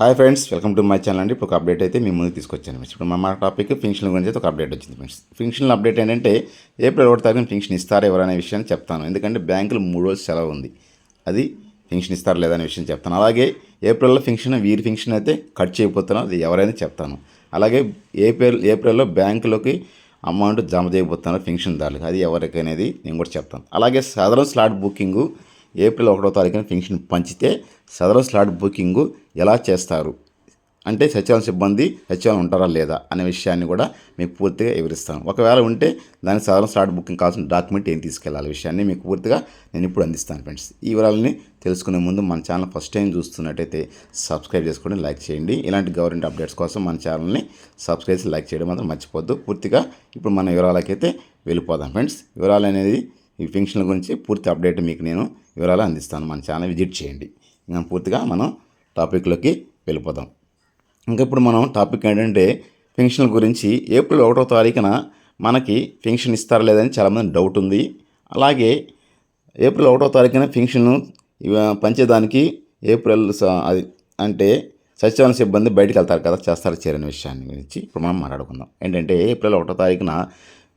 Hi friends welcome to my channel అండి. ఇప్పుడు ఒక అప్డేట్ అయితే మీ ముందుకు తీసుకొచ్చాను ఫ్రెండ్స్. ఇప్పుడు మా టాపిక్ ఫింక్షన్ గురించి అయితే ఒక అప్డేట్ వచ్చింది ఫ్రెండ్స్. ఫింక్షన్ అప్డేట్ ఏంటంటే ఏప్రిల్ ఒకటి తారీఖున ఫింక్షన్ ఇస్తారా ఎవరనే విషయాన్ని చెప్తాను. ఎందుకంటే బ్యాంకులు మూడు రోజులు సెలవు ఉంది. అది ఫింక్షన్ ఇస్తారా లేదనే విషయం చెప్తాను. అలాగే ఏప్రిల్లో ఫింక్షన్ వీరి ఫింక్షన్ అయితే కట్ చేయబోతున్నాం అది ఎవరైనా చెప్తాను. అలాగే ఏప్రిల్ ఏప్రిల్లో బ్యాంకులోకి అమౌంట్ జమ చేయబోతున్నారు ఫింక్షన్ దారులకు. అది ఎవరికనేది నేను కూడా చెప్తాను. అలాగే సదరం స్లాట్ బుకింగు ఏప్రిల్ ఒకటో తారీఖున పెన్షన్ పంచితే సదరం స్లాట్ బుకింగు ఎలా చేస్తారు? అంటే సచివాలయం సిబ్బంది సచివాలయం ఉంటారా లేదా అనే విషయాన్ని కూడా మీకు పూర్తిగా వివరిస్తాను ఒకవేళ ఉంటే దానికి సాధారణ స్లాట్ బుకింగ్ కావాల్సిన డాక్యుమెంట్ ఏం తీసుకెళ్ళాలి విషయాన్ని మీకు పూర్తిగా నేను ఇప్పుడు అందిస్తాను ఫ్రెండ్స్. ఈ వివరాలని తెలుసుకునే ముందు మన ఛానల్ ఫస్ట్ టైం చూస్తున్నట్టయితే సబ్స్క్రైబ్ చేసుకోండి లైక్ చేయండి. ఇలాంటి గవర్నమెంట్ అప్డేట్స్ కోసం మన ఛానల్ని సబ్స్క్రైబ్ చేసి లైక్ చేయడం మాత్రం మర్చిపోద్దు పూర్తిగా ఇప్పుడు మన వివరాలకైతే వెళ్ళిపోదాం ఫ్రెండ్స్. వివరాలు అనేది ఈ ఫంక్షన్ల గురించి పూర్తి అప్డేట్ మీకు నేను వివరాలు అందిస్తాను. మన ఛానల్ విజిట్ చేయండి. ఇంకా పూర్తిగా మనం టాపిక్లోకి వెళ్ళిపోదాం. ఇంకా ఇప్పుడు మనం టాపిక్ ఏంటంటే పెన్షన్ల గురించి ఏప్రిల్ ఒకటో తారీఖున మనకి పెన్షన్ ఇస్తారా లేదని చాలామంది డౌట్ ఉంది. అలాగే ఏప్రిల్ ఒకటో తారీఖున పెన్షన్ పంచేదానికి ఏప్రిల్ అది అంటే సచివాలయ సిబ్బంది బయటకు వెళ్తారు కదా చేస్తారు చేరని విషయాన్ని గురించి. ఇప్పుడు మనం మాట్లాడుకుందాం. ఏంటంటే ఏప్రిల్ ఒకటో తారీఖున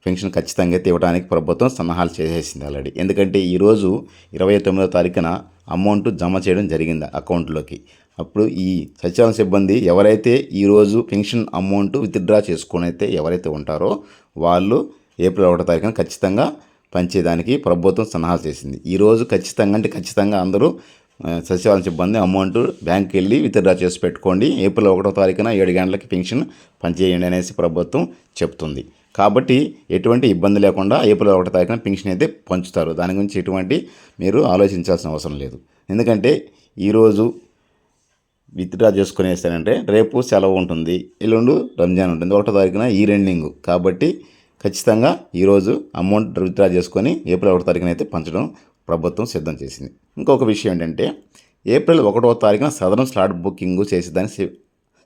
పెన్షన్ ఖచ్చితంగా అయితే ఇవ్వడానికి ప్రభుత్వం సన్నాహాలు చేసేసింది ఆల్రెడీ. ఎందుకంటే ఈరోజు ఇరవై తొమ్మిదో తారీఖున అమౌంట్ జమ చేయడం జరిగింది అకౌంట్లోకి. అప్పుడు ఈ సచివాలయ సిబ్బంది ఎవరైతే ఈరోజు పెన్షన్ అమౌంట్ విత్డ్రా చేసుకుని అయితే ఎవరైతే ఉంటారో వాళ్ళు ఏప్రిల్ ఒకటో తారీఖున ఖచ్చితంగా పంచేదానికి ప్రభుత్వం సన్నాహాలు చేసింది. ఈరోజు ఖచ్చితంగా అంటే ఖచ్చితంగా అందరూ సచివాలయం సిబ్బంది అమౌంట్ బ్యాంక్కి వెళ్ళి విత్డ్రా చేసి పెట్టుకోండి. ఏప్రిల్ ఒకటో తారీఖున ఏడు గంటలకి పెన్షన్ పనిచేయండి అనేసి ప్రభుత్వం చెప్తుంది. కాబట్టి ఎటువంటి ఇబ్బంది లేకుండా ఏప్రిల్ ఒకటో తారీఖున పెన్షన్ అయితే పంచుతారు. దాని గురించి ఎటువంటి మీరు ఆలోచించాల్సిన అవసరం లేదు. ఎందుకంటే ఈరోజు విత్డ్రా చేసుకునేస్తానంటే రేపు సెలవు ఉంటుంది. ఎల్లుండి రంజాన్ ఉంటుంది. ఒకటో తారీఖున ఈ రెండింగ్ కాబట్టి ఖచ్చితంగా ఈరోజు అమౌంట్ విత్డ్రా చేసుకొని ఏప్రిల్ ఒకటో తారీఖున అయితే పంచడం ప్రభుత్వం సిద్ధం చేసింది. ఇంకొక విషయం ఏంటంటే ఏప్రిల్ ఒకటో తారీఖున సదరం స్లాట్ బుకింగ్ చేసేదాన్ని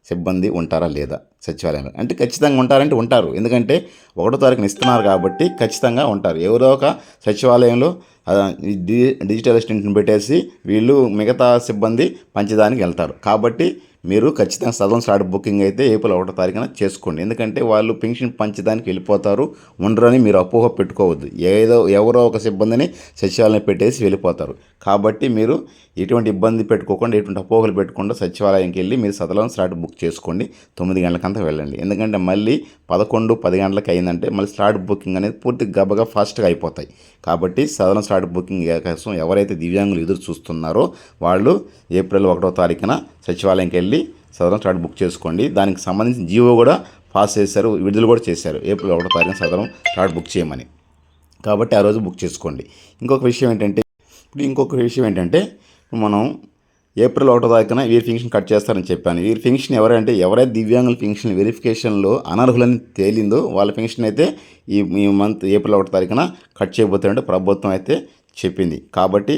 సిబ్బంది ఉంటారా లేదా సచివాలయంలో? అంటే ఖచ్చితంగా ఉంటారంటే ఉంటారు. ఎందుకంటే ఒకటో తారీఖున ఇస్తున్నారు కాబట్టి ఖచ్చితంగా ఉంటారు. ఎవరో ఒక సచివాలయంలో డి- డిజిటల్ అసిస్టెంట్ని పెట్టేసి వీళ్ళు మిగతా సిబ్బంది పంచడానికి వెళ్తారు. కాబట్టి మీరు ఖచ్చితంగా సదన్ స్లాట్ బుకింగ్ అయితే ఏప్రిల్ ఒకటో తారీఖున చేసుకోండి. ఎందుకంటే వాళ్ళు పెన్షన్ పంచడానికి వెళ్ళిపోతారు ఉండరని మీరు అపోహ పెట్టుకోవద్దు. ఏదో ఎవరో ఒక సిబ్బందిని సచివాలయం పెట్టేసి వెళ్ళిపోతారు. కాబట్టి మీరు ఎటువంటి ఇబ్బంది పెట్టుకోకుండా ఎటువంటి అపోహలు పెట్టకుండా సచివాలయంకి వెళ్ళి మీరు సదలం స్లాట్ బుక్ చేసుకోండి. తొమ్మిది గంటలకంతా వెళ్ళండి. ఎందుకంటే మళ్ళీ పదకొండు పది గంటలకు అయిందంటే మళ్ళీ స్లాట్ బుకింగ్ అనేది పూర్తి గబగా ఫాస్ట్గా అయిపోతాయి. కాబట్టి సదలం స్లాట్ బుకింగ్ కోసం ఎవరైతే దివ్యాంగులు ఎదురు చూస్తున్నారో వాళ్ళు ఏప్రిల్ ఒకటో తారీఖున సచివాలయంకి వెళ్ళి సదరం స్లాట్ బుక్ చేసుకోండి. దానికి సంబంధించిన జీవో కూడా పాస్ చేశారు విడుదల కూడా చేశారు. ఏప్రిల్ ఒకటో తారీఖున సదరం స్లాట్ బుక్ చేయమని. కాబట్టి ఆ రోజు బుక్ చేసుకోండి. ఇంకొక విషయం ఏంటంటే ఇప్పుడు ఇంకొక విషయం ఏంటంటే మనం ఏప్రిల్ ఒకటో తారీఖున వీరి ఫింక్షన్ కట్ చేస్తారని చెప్పాను. వీరి ఫింక్షన్ ఎవరంటే ఎవరైతే దివ్యాంగుల ఫింక్షన్ వెరిఫికేషన్లో అనర్హులని తేలిందో వాళ్ళ ఫింక్షన్ అయితే ఈ ఈ మంత్ ఏప్రిల్ ఒకటో తారీఖున కట్ చేయబోతారంటే ప్రభుత్వం అయితే చెప్పింది. కాబట్టి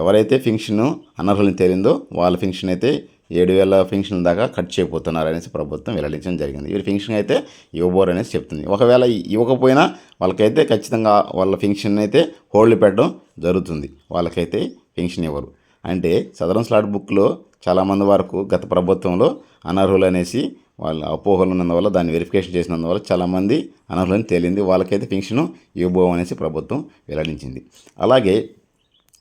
ఎవరైతే ఫింక్షన్ అనర్హులని తేలిందో వాళ్ళ ఫింక్షన్ అయితే ఏడు వేల పెన్షన్ దాకా కట్ చేయబోతున్నారు అనేసి ప్రభుత్వం వెల్లడించడం జరిగింది. వీరి పెన్షన్ అయితే ఇవ్వబోరు అనేసి చెప్తుంది. ఒకవేళ ఇవ్వకపోయినా వాళ్ళకైతే ఖచ్చితంగా వాళ్ళ పెన్షన్ అయితే హోల్డ్ పెట్టడం జరుగుతుంది. వాళ్ళకైతే పెన్షన్ ఇవ్వరు. అంటే సదరన్ స్లాట్ బుక్లో చాలామంది వరకు గత ప్రభుత్వంలో అనర్హులు అనేసి వాళ్ళ అపోహలు ఉన్నందువల్ల దాన్ని వెరిఫికేషన్ చేసినందువల్ల చాలామంది అనర్హులని తేలింది. వాళ్ళకైతే పెన్షన్ ఇవ్వబో అనేసి ప్రభుత్వం వెల్లడించింది. అలాగే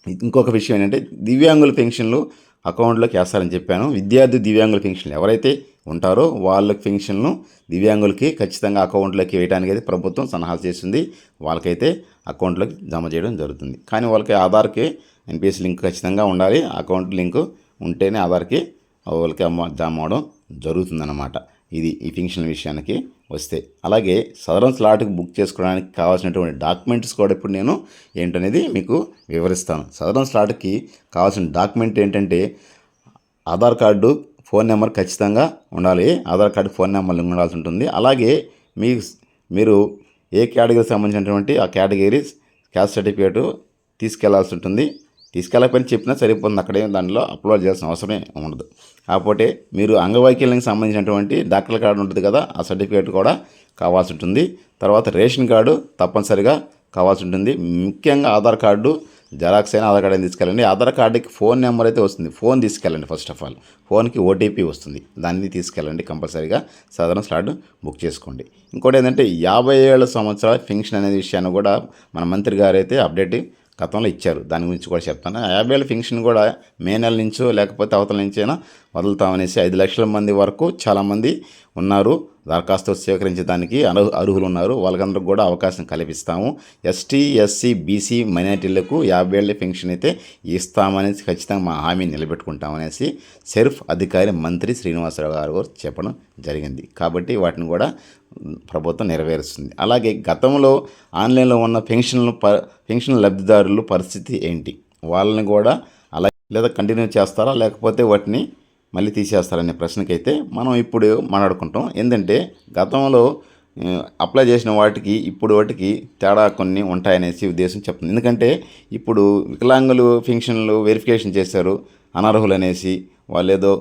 ఇంకొక విషయం ఏంటంటే దివ్యాంగుల పెన్షన్లు అకౌంట్లోకి వేస్తారని చెప్పాను. విద్యార్థి దివ్యాంగుల పెన్షన్లు ఎవరైతే ఉంటారో వాళ్ళ పెన్షన్ను దివ్యాంగులకి ఖచ్చితంగా అకౌంట్లోకి వేయడానికి అయితే ప్రభుత్వం సలహాలు చేస్తుంది. వాళ్ళకైతే అకౌంట్లోకి జమ చేయడం జరుగుతుంది. కానీ వాళ్ళకి ఆధార్కి ఎన్పిఎస్ లింక్ ఖచ్చితంగా ఉండాలి. అకౌంట్ లింక్ ఉంటేనే ఆధార్కి వాళ్ళకి అమ్మ జమ అవడం జరుగుతుందన్నమాట. ఇది ఈ పెన్షన్ విషయానికి వస్తే. అలాగే సదరన్ స్లాట్కి బుక్ చేసుకోవడానికి కావాల్సినటువంటి డాక్యుమెంట్స్ కూడా ఇప్పుడు నేను ఏంటనేది మీకు వివరిస్తాను. సదరన్ స్లాట్కి కావాల్సిన డాక్యుమెంట్ ఏంటంటే ఆధార్ కార్డు ఫోన్ నెంబర్ ఖచ్చితంగా ఉండాలి. ఆధార్ కార్డు ఫోన్ నెంబర్ ఉండాల్సి ఉంటుంది. అలాగే మీ మీరు ఏ కేటగిరీకి సంబంధించినటువంటి ఆ కేటగిరీ క్యాస్ట్ సర్టిఫికేట్ తీసుకెళ్ళాల్సి ఉంటుంది. తీసుకెళ్ళకపోయినా చెప్పినా సరిపోతుంది. అక్కడే దానిలో అప్లోడ్ చేయాల్సిన అవసరమే ఉండదు. కాకపోతే మీరు అంగవైకల్యానికి సంబంధించినటువంటి డాక్టర్ కార్డు ఉంటుంది కదా ఆ సర్టిఫికేట్ కూడా కావాల్సి ఉంటుంది. తర్వాత రేషన్ కార్డు తప్పనిసరిగా కావాల్సి ఉంటుంది. ముఖ్యంగా ఆధార్ కార్డు జెరాక్స్ అయినా ఆధార్ కార్డు అయినా తీసుకెళ్ళండి. ఆధార్ కార్డుకి ఫోన్ నెంబర్ అయితే వస్తుంది. ఫోన్ తీసుకెళ్ళండి ఫస్ట్ ఆఫ్ ఆల్. ఫోన్కి ఓటీపీ వస్తుంది. దాన్ని తీసుకెళ్ళండి కంపల్సరీగా. సాధారణ స్లాట్ బుక్ చేసుకోండి. ఇంకోటి ఏంటంటే యాభై ఏళ్ళ సంవత్సరాల ఫెన్షన్ అనే విషయాన్ని కూడా మన మంత్రి గారు అయితే అప్డేట్ గతంలో ఇచ్చారు. దాని గురించి కూడా చెప్తాను. ఆ యాభై వేల ఫెన్షన్ కూడా మే నెల నుంచో లేకపోతే అవతల నుంచైనా వదులుతామనేసి ఐదు లక్షల మంది వరకు చాలామంది ఉన్నారు. దరఖాస్తు స్వీకరించడానికి అర్హు అర్హులు ఉన్నారు వాళ్ళకందరికి కూడా అవకాశం కల్పిస్తాము. ఎస్టీ ఎస్సీ బీసీ మైనార్టీలకు యాభై ఏళ్ళ పెన్షన్ అయితే ఇస్తామనేసి ఖచ్చితంగా మా హామీ నిలబెట్టుకుంటామనేసి సెర్ఫ్ అధికారి మంత్రి శ్రీనివాసరావు గారు కూడా చెప్పడం జరిగింది. కాబట్టి వాటిని కూడా ప్రభుత్వం నెరవేరుస్తుంది. అలాగే గతంలో ఆన్లైన్లో ఉన్న పెన్షన్లు ప పెన్షన్ లబ్ధిదారులు పరిస్థితి ఏంటి? వాళ్ళని కూడా అలా లేదా కంటిన్యూ చేస్తారా? లేకపోతే వాటిని మళ్ళీ తీసేస్తారనే ప్రశ్నకైతే మనం ఇప్పుడు మాట్లాడుకుంటాం. ఏంటంటే గతంలో అప్లై చేసిన వాటికి ఇప్పుడు వాటికి తేడా కొన్ని ఉంటాయనేసి ఉద్దేశం చెప్తుంది. ఎందుకంటే ఇప్పుడు వికలాంగులు పెన్షన్లు వెరిఫికేషన్ చేశారు అనర్హులు అనేసి వాళ్ళు ఏదో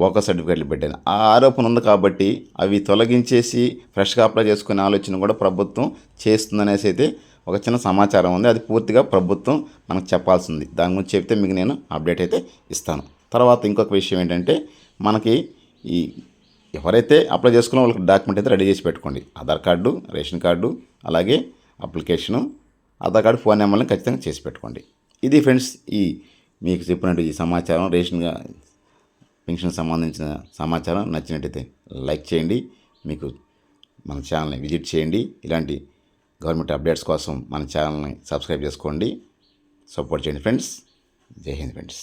బోకస్ సర్టిఫికేట్లు పెట్టాను ఆ ఆరోపణ ఉంది కాబట్టి అవి తొలగించేసి ఫ్రెష్గా అప్లై చేసుకునే ఆలోచన కూడా ప్రభుత్వం చేస్తుందనేసి అయితే ఒక చిన్న సమాచారం ఉంది. అది పూర్తిగా ప్రభుత్వం మనకు చెప్పాల్సింది. దాని గురించి చెప్తే మీకు నేను అప్డేట్ అయితే ఇస్తాను. తర్వాత ఇంకొక విషయం ఏంటంటే మనకి ఈ ఎవరైతే అప్లై చేసుకున్న వాళ్ళకి డాక్యుమెంట్ అయితే రెడీ చేసి పెట్టుకోండి. ఆధార్ కార్డు రేషన్ కార్డు అలాగే అప్లికేషను ఆధార్ కార్డు ఫోన్ నెంబర్ని ఖచ్చితంగా చేసి పెట్టుకోండి. ఇది ఫ్రెండ్స్ ఈ మీకు చెప్పినట్టు ఈ సమాచారం రేషన్గా పెన్షన్ సంబంధించిన సమాచారం నచ్చినట్టయితే లైక్ చేయండి. మీకు మన ఛానల్ని విజిట్ చేయండి. ఇలాంటి గవర్నమెంట్ అప్డేట్స్ కోసం మన ఛానల్ని సబ్స్క్రైబ్ చేసుకోండి. సపోర్ట్ చేయండి ఫ్రెండ్స్ జై హింద్ ఫ్రెండ్స్